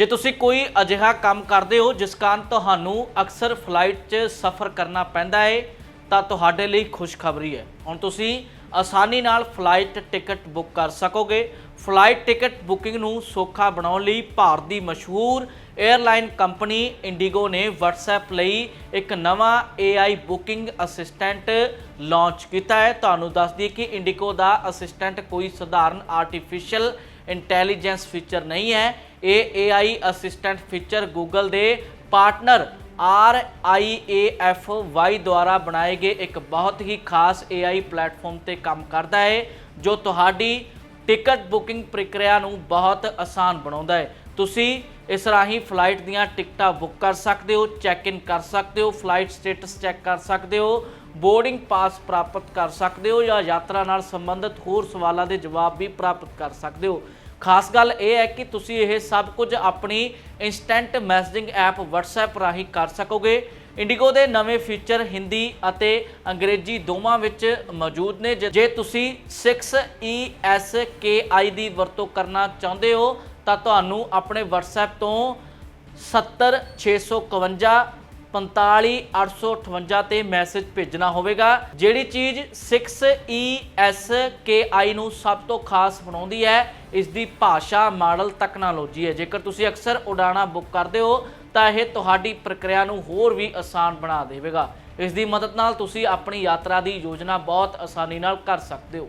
ਜੇ ਤੁਸੀਂ ਕੋਈ ਅਜਿਹਾ ਕੰਮ ਕਰਦੇ ਹੋ ਜਿਸ ਕਾਰਨ ਤੁਹਾਨੂੰ ਅਕਸਰ ਫਲਾਈਟ 'ਚ ਸਫ਼ਰ ਕਰਨਾ ਪੈਂਦਾ ਹੈ ਤਾਂ ਤੁਹਾਡੇ ਲਈ ਖੁਸ਼ਖਬਰੀ ਹੈ। ਹੁਣ ਤੁਸੀਂ ਆਸਾਨੀ ਨਾਲ ਫਲਾਈਟ ਟਿਕਟ ਬੁੱਕ ਕਰ ਸਕੋਗੇ। ਫਲਾਈਟ ਟਿਕਟ ਬੁਕਿੰਗ ਨੂੰ ਸੌਖਾ ਬਣਾਉਣ ਲਈ ਭਾਰਤ ਦੀ ਮਸ਼ਹੂਰ 에ਅਰਲਾਈਨ ਕੰਪਨੀ ਇੰਡੀਗੋ ਨੇ WhatsApp ਲਈ ਇੱਕ ਨਵਾਂ AI ਬੁਕਿੰਗ ਅਸਿਸਟੈਂਟ ਲਾਂਚ ਕੀਤਾ ਹੈ। ਤੁਹਾਨੂੰ ਦੱਸ ਦਈਏ ਕਿ ਇੰਡੀਗੋ ਦਾ ਅਸਿਸਟੈਂਟ ਕੋਈ ਸਧਾਰਨ ਆਰਟੀਫੀਸ਼ੀਅਲ ਇੰਟੈਲੀਜੈਂਸ ਫੀਚਰ ਨਹੀਂ ਹੈ। ਇਹ AI ਅਸਿਸਟੈਂਟ ਫੀਚਰ Google ਦੇ ਪਾਰਟਨਰ RIAFY ਦੁਆਰਾ ਬਣਾਏ ਗਏ ਇੱਕ ਬਹੁਤ ਹੀ ਖਾਸ AI ਪਲੇਟਫਾਰਮ ਤੇ ਕੰਮ ਕਰਦਾ ਹੈ, ਜੋ ਤੁਹਾਡੀ ਟਿਕਟ ਬੁਕਿੰਗ ਪ੍ਰਕਿਰਿਆ ਨੂੰ ਬਹੁਤ ਆਸਾਨ ਬਣਾਉਂਦਾ ਹੈ। ਤੁਸੀਂ ਇਸ ਰਾਹੀਂ ਫਲਾਈਟ ਦੀਆਂ ਟਿਕਟਾਂ ਬੁੱਕ ਕਰ ਸਕਦੇ ਹੋ ਚੈੱਕ ਇਨ ਕਰ ਸਕਦੇ ਹੋ ਫਲਾਈਟ ਸਟੇਟਸ ਚੈੱਕ ਕਰ ਸਕਦੇ ਹੋ ਬੋਰਡਿੰਗ ਪਾਸ ਪ੍ਰਾਪਤ ਕਰ ਸਕਦੇ ਹੋ ਜਾਂ ਯਾਤਰਾ ਨਾਲ ਸੰਬੰਧਿਤ ਹੋਰ ਸਵਾਲਾਂ ਦੇ ਜਵਾਬ ਵੀ ਪ੍ਰਾਪਤ ਕਰ ਸਕਦੇ ਹੋ। ਖਾਸ ਗੱਲ ਇਹ ਹੈ ਕਿ ਤੁਸੀਂ ਇਹ ਸਭ ਕੁਝ ਆਪਣੀ ਇਨਸਟੈਂਟ ਮੈਸੇਜਿੰਗ ਐਪ WhatsApp ਰਾਹੀਂ ਕਰ ਸਕੋਗੇ। ਇੰਡੀਗੋ ਦੇ ਨਵੇਂ ਫੀਚਰ ਹਿੰਦੀ ਅਤੇ ਅੰਗਰੇਜ਼ੀ ਦੋਵਾਂ ਵਿੱਚ ਮੌਜੂਦ ਨੇ। ਜੇ ਜੇ ਤੁਸੀਂ E 6ESKI ਦੀ ਵਰਤੋਂ ਕਰਨਾ ਚਾਹੁੰਦੇ ਹੋ, ਤਾਂ ਤੁਹਾਨੂੰ ਆਪਣੇ WhatsApp ਤੋਂ 70651 45858 ਤੇ ਮੈਸੇਜ ਭੇਜਣਾ ਹੋਵੇਗਾ। ਜਿਹੜੀ ਚੀਜ਼ E 6ESKI ਨੂੰ ਸਭ ਤੋਂ ਖਾਸ ਬਣਾਉਂਦੀ ਹੈ ਇਸ ਦੀ ਭਾਸ਼ਾ ਮਾਡਲ ਤਕਨਾਲੋਜੀ ਹੈ। ਜੇਕਰ ਤੁਸੀਂ ਅਕਸਰ ਉਡਾਣਾ ਬੁੱਕ ਕਰਦੇ ਹੋ, ਤਾਂ ਇਹ ਤੁਹਾਡੀ ਪ੍ਰਕਿਰਿਆ ਨੂੰ ਹੋਰ ਵੀ ਆਸਾਨ ਬਣਾ ਦੇਵੇਗਾ। ਇਸ ਦੀ ਮਦਦ ਨਾਲ ਤੁਸੀਂ ਆਪਣੀ ਯਾਤਰਾ ਦੀ ਯੋਜਨਾ ਬਹੁਤ ਆਸਾਨੀ ਨਾਲ ਕਰ ਸਕਦੇ ਹੋ।